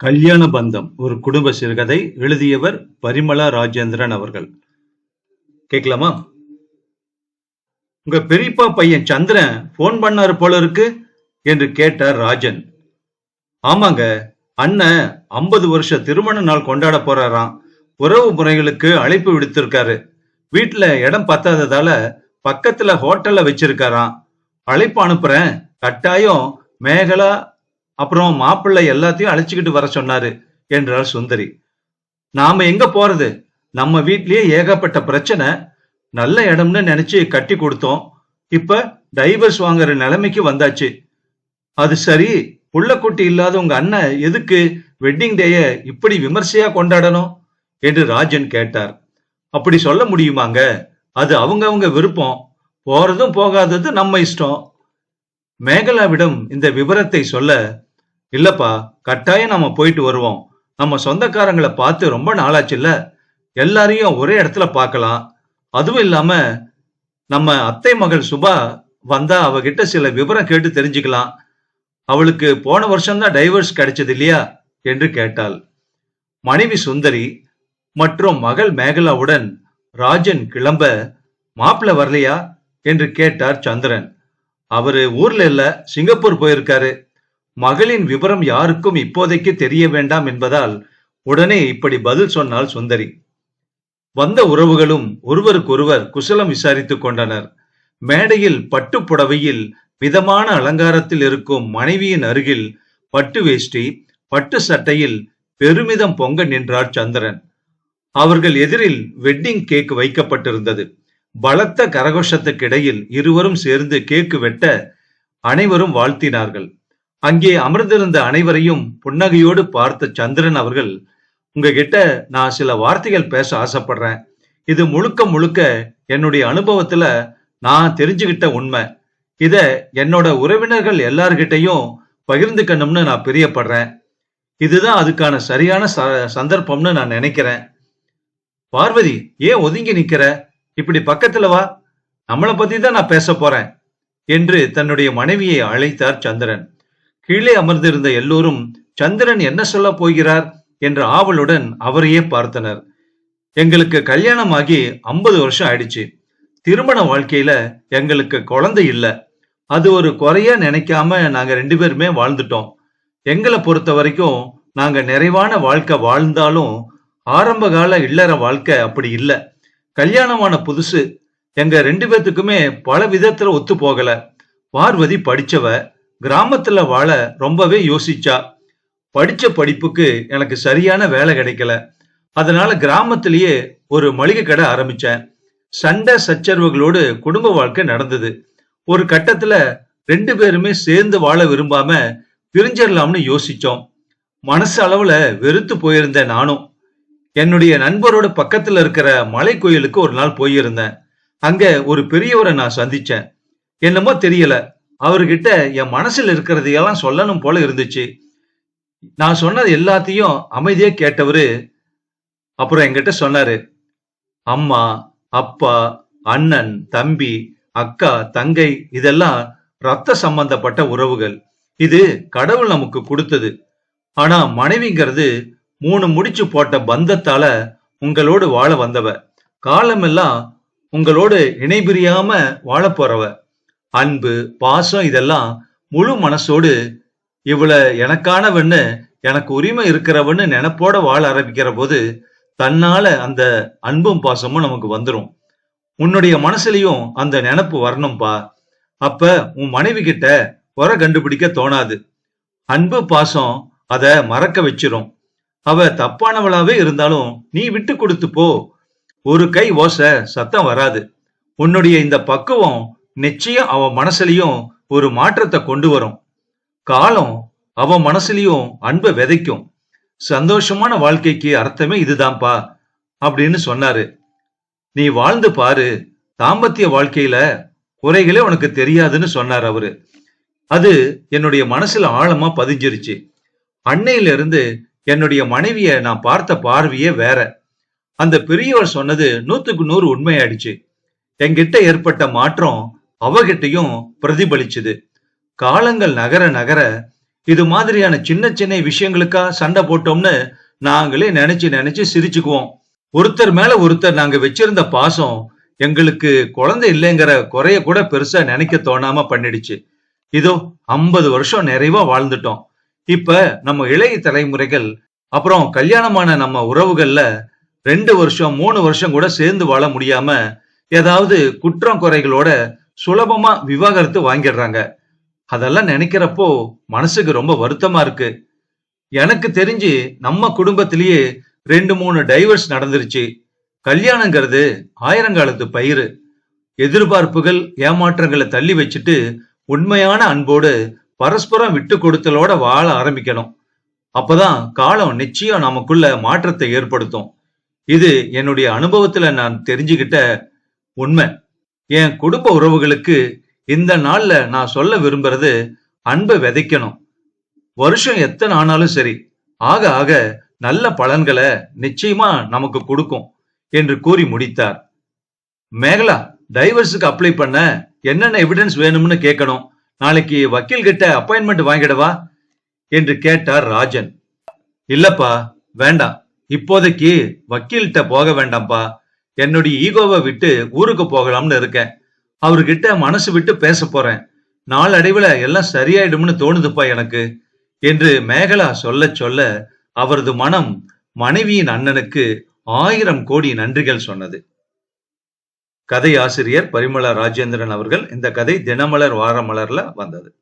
கல்யாண பந்தம் ஒரு குடும்ப சிறுகதை எழுதியவர் பரிமளா ராஜேந்திரன் அவர்கள். கேட்கலாமா? உங்க பெரியப்பா பையன் சந்திரன் போன் பண்ணாரு போல இருக்கு என்று கேட்டார் ராஜன். ஆமாங்க அண்ணன் ஐம்பது வருஷ திருமண நாள் கொண்டாட போறாராம். உறவு முறைகளுக்கு அழைப்பு விடுத்திருக்காரு. வீட்டுல இடம் பத்தாததால பக்கத்துல ஹோட்டல்ல வச்சிருக்காராம். அழைப்பு அனுப்புறேன். கட்டாயம் மேகலா அப்புறம் மாப்பிள்ளை எல்லாத்தையும் அழைச்சிக்கிட்டு வர சொன்னாரு என்றாள் சுந்தரி. நாம எங்க போறது? நம்ம வீட்லயே ஏகப்பட்ட பிரச்சனை. நல்ல இடம்னு நினைச்சு கட்டி கொடுத்தோம். இப்ப டைவர்ஸ் வாங்குற நிலைமைக்கு வந்தாச்சு. அது சரி புள்ளக்குட்டி இல்லாத உங்க அண்ணன் எதுக்கு வெட்டிங் டேய இப்படி விமர்சையா கொண்டாடணும்? என்று ராஜன் கேட்டார். அப்படி சொல்ல முடியுமாங்க? அது அவங்கவங்க விருப்பம். போறதும் போகாதது நம்ம இஷ்டம். மேகலாவிடம் இந்த விவரத்தை சொல்ல இல்லப்பா கட்டாயம் நம்ம போயிட்டு வருவோம். நம்ம சொந்தக்காரங்களை பார்த்து ரொம்ப நாளாச்சுல்ல? எல்லாரையும் ஒரே இடத்துல பார்க்கலாம். அதுவும் இல்லாம நம்ம அத்தை மகள் சுபா வந்தா அவகிட்ட சில விவரம் கேட்டு தெரிஞ்சுக்கலாம். அவளுக்கு போன வருஷம்தான் டைவர்ஸ் கிடைச்சது இல்லையா? என்று கேட்டாள். மனைவி சுந்தரி மற்றும் மகள் மேகலாவுடன் ராஜன் கிளம்ப மாப்பிள்ள வரலையா? என்று கேட்டார் சந்திரன். அவரு ஊர்ல இல்ல சிங்கப்பூர் போயிருக்காரு. மகளின் விவரம் யாருக்கும் இப்போதைக்கு தெரிய வேண்டாம் என்பதால் உடனே இப்படி பதில் சொன்னாள் சுந்தரி. வந்த உறவுகளும் ஒருவருக்கொருவர் குசலம் விசாரித்துக் கொண்டனர். மேடையில் பட்டு புடவையில் மிதமான அலங்காரத்தில் இருக்கும் மனைவியின் அருகில் பட்டு வேஷ்டி பட்டு சட்டையில் பெருமிதம் பொங்க நின்றார் சந்திரன். அவர்கள் எதிரில் வெட்டிங் கேக் வைக்கப்பட்டிருந்தது. பலத்த கரகோஷத்துக்கிடையில் இருவரும் சேர்ந்து கேக்கு வெட்ட அனைவரும் வாழ்த்தினார்கள். அங்கே அமர்ந்திருந்த அனைவரையும் புன்னகையோடு பார்த்த சந்திரன் அவர்கள் உங்ககிட்ட நான் சில வார்த்தைகள் பேச ஆசைப்படுறேன். இது முழுக்க முழுக்க என்னுடைய அனுபவத்துல நான் தெரிஞ்சுக்கிட்ட உண்மை. இத என்னோட உறவினர்கள் எல்லார்கிட்டையும் பகிர்ந்துக்கணும்னு நான் பிரியப்படுறேன். இதுதான் அதுக்கான சரியான ச சந்தர்ப்பம்னு நான் நினைக்கிறேன். பார்வதி ஏன் ஒதுங்கி நிக்கிற? இப்படி பக்கத்துல வா. நம்மளை பத்தி தான் நான் பேச போறேன். என்று தன்னுடைய மனைவியை அழைத்தார் சந்திரன். கீழே அமர்ந்திருந்த எல்லோரும் சந்திரன் என்ன சொல்ல போகிறார்? என்ற ஆவலுடன் அவரையே பார்த்தனர். எங்களுக்கு கல்யாணமாகி ஐம்பது வருஷம் ஆயிடுச்சு. திருமண வாழ்க்கையில எங்களுக்கு குழந்தை இல்லை. அது ஒரு குறைய நினைக்காம நாங்க ரெண்டு பேருமே வாழ்ந்துட்டோம். எங்களை பொறுத்த வரைக்கும் நாங்க நிறைவான வாழ்க்கை வாழ்ந்தாலும் ஆரம்ப கால இல்லற வாழ்க்கை அப்படி இல்லை. கல்யாணமான புதுசு. எங்க ரெண்டு பேர்த்துக்குமே பல விதத்துல ஒத்து போகல. பார்வதி படிச்சவ கிராமத்துல வாழ ரொம்பவே யோசிச்சா படிச்ச படிப்புக்கு எனக்கு சரியான வேலை கிடைக்கல. அதனால கிராமத்திலேயே ஒரு மளிகை கடை ஆரம்பிச்சேன். சண்டை சச்சரவுகளோடு குடும்ப வாழ்க்கை நடந்தது. ஒரு கட்டத்துல ரெண்டு பேருமே சேர்ந்து வாழ விரும்பாம பிரிஞ்சிடலாம்னு யோசிச்சோம். மனசு அளவுல வெறுத்து போயிருந்த நானும். என்னுடைய நண்பரோட பக்கத்துல இருக்கிற மலை கோயிலுக்கு ஒரு நாள் போயிருந்தேன். அங்க ஒரு பெரியவரை நான் சந்திச்சேன். என்னமோ தெரியல. அவர்கிட்ட என் மனசில் இருக்கிறதையெல்லாம் சொல்லணும் போல இருந்துச்சு. நான் சொன்னது எல்லாத்தையும் அமைதியா கேட்டவரு அப்புறம் என்கிட்ட சொன்னாரு. அம்மா அப்பா அண்ணன் தம்பி அக்கா தங்கை இதெல்லாம் ரத்த சம்பந்தப்பட்ட உறவுகள். இது கடவுள் நமக்கு கொடுத்தது. ஆனா மனைவிங்கிறது மூணு முடிச்சு போட்ட பந்தத்தால உங்களோடு வாழ வந்தவ. காலமெல்லாம் உங்களோடு இணைபிரியாம வாழ போறவ. அன்பு பாசம் இதெல்லாம் முழு மனசோடு இவள எனக்கானவன்னு எனக்கு உரிமை இருக்கிறவன்னு நினைப்போட வாழ ஆரம்பிக்கிற போது தன்னால அந்த அன்பும் பாசமும் நமக்கு வந்துடும் உன்னுடைய மனசுலயும் அந்த நினப்பு வரணும்பா. அப்ப உன் மனைவி கிட்ட குறை கண்டுபிடிக்க தோணாது. அன்பு பாசம் அத மறக்க வச்சிரும். அவ தப்பானவளாவே இருந்தாலும் நீ விட்டு கொடுத்து போ. ஒரு கை ஓச சத்தம் வராது. உன்னுடைய இந்த பக்குவம் நிச்சயம் அவ மனசுலயும் ஒரு மாற்றத்தை கொண்டு வரும். காலம் அவ மனசுலயும் அன்பை விதைக்கும். சந்தோஷமான வாழ்க்கைக்கு அர்த்தமே இதுதான்ப்பா அப்படின்னு சொன்னாரு. நீ வாழ்ந்து பாரு தாம்பத்திய வாழ்க்கையில குறைகளே உனக்கு தெரியாதுன்னு சொன்னார் அவரு. அது என்னுடைய மனசுல ஆழமா பதிஞ்சிருச்சு. அன்னையில இருந்து என்னுடைய மனைவிய நான் பார்த்த பார்வையே வேற. அந்த பெரியவர் சொன்னது நூத்துக்கு நூறு உண்மையாயிடுச்சு. என்கிட்ட ஏற்பட்ட மாற்றம் அவகிட்டையும் பிரதிபலிச்சுது. காலங்கள் நகர நகர இது மாதிரியான சின்ன சின்ன விஷயங்களுக்கா சண்டை போட்டோம்னு நாங்களே நினைச்சு நினைச்சு சிரிச்சுக்குவோம். ஒருத்தர் மேல ஒருத்தர் நாங்க வச்சிருந்த பாசம் எங்களுக்கு குழந்தை இல்லைங்கிற குறைய கூட பெருசா நினைக்க தோணாம பண்ணிடுச்சு. இதோ ஐம்பது வருஷம் நிறைவா வாழ்ந்துட்டோம். இப்ப நம்ம இளைய தலைமுறைகள் அப்புறம் கல்யாணமான நம்ம உறவுகள்ல ரெண்டு வருஷம் மூணு வருஷம் கூட சேர்ந்து வாழ முடியாம ஏதாவது குற்றம் குறைகளோட சுலபமா விவாகரத்து வாங்கிடுறாங்க. அதெல்லாம் நினைக்கிறப்போ மனசுக்கு ரொம்ப வருத்தமா இருக்கு. எனக்கு தெரிஞ்சு நம்ம குடும்பத்திலேயே ரெண்டு மூணு டைவர்ஸ் நடந்துருச்சு. கல்யாணங்கிறது ஆயிரங்காலத்து பயிர் எதிர்பார்ப்புகள் ஏமாற்றங்களை தள்ளி வச்சுட்டு உண்மையான அன்போடு பரஸ்பரம் விட்டு கொடுத்தலோட வாழ ஆரம்பிக்கணும். அப்பதான் காலம் நிச்சயம் நமக்குள்ள மாற்றத்தை ஏற்படுத்தும். இது என்னுடைய அனுபவத்துல நான் தெரிஞ்சுக்கிட்ட உண்மை. என் குடும்ப உறவுகளுக்கு இந்த நாள்ல நான் சொல்ல விரும்புறது அன்பை விதைக்கணும். வருஷம் எத்தனை ஆனாலும் சரி ஆக ஆக நல்ல பலன்களை நிச்சயமா நமக்கு கொடுக்கும் என்று கூறி முடித்தார். மேகலா டைவர்ஸுக்கு அப்ளை பண்ண என்னென்ன எவிடன்ஸ் வேணும்னு கேட்கணும். நாளைக்கு வக்கீல் கிட்ட அப்பாயின்மெண்ட் வாங்கிடவா? என்று கேட்டார் ராஜன். இல்லப்பா வேண்டாம். இப்போதைக்கு வக்கீல்கிட்ட போக வேண்டாம்ப்பா. என்னுடைய ஈகோவை விட்டு ஊருக்கு போகலாம்னு இருக்கேன். அவர்கிட்ட மனசு விட்டு பேச போறேன். நாளடைவுல எல்லாம் சரியாயிடும்னு தோணுதுப்பா எனக்கு என்று மேகலா சொல்ல சொல்ல அவரது மனம் மனைவியின் அண்ணனுக்கு ஆயிரம் கோடி நன்றிகள் சொன்னது. கதை ஆசிரியர் பரிமள ராஜேந்திரன் அவர்கள் இந்த கதை தினமலர் வாரமலர்ல வந்தது.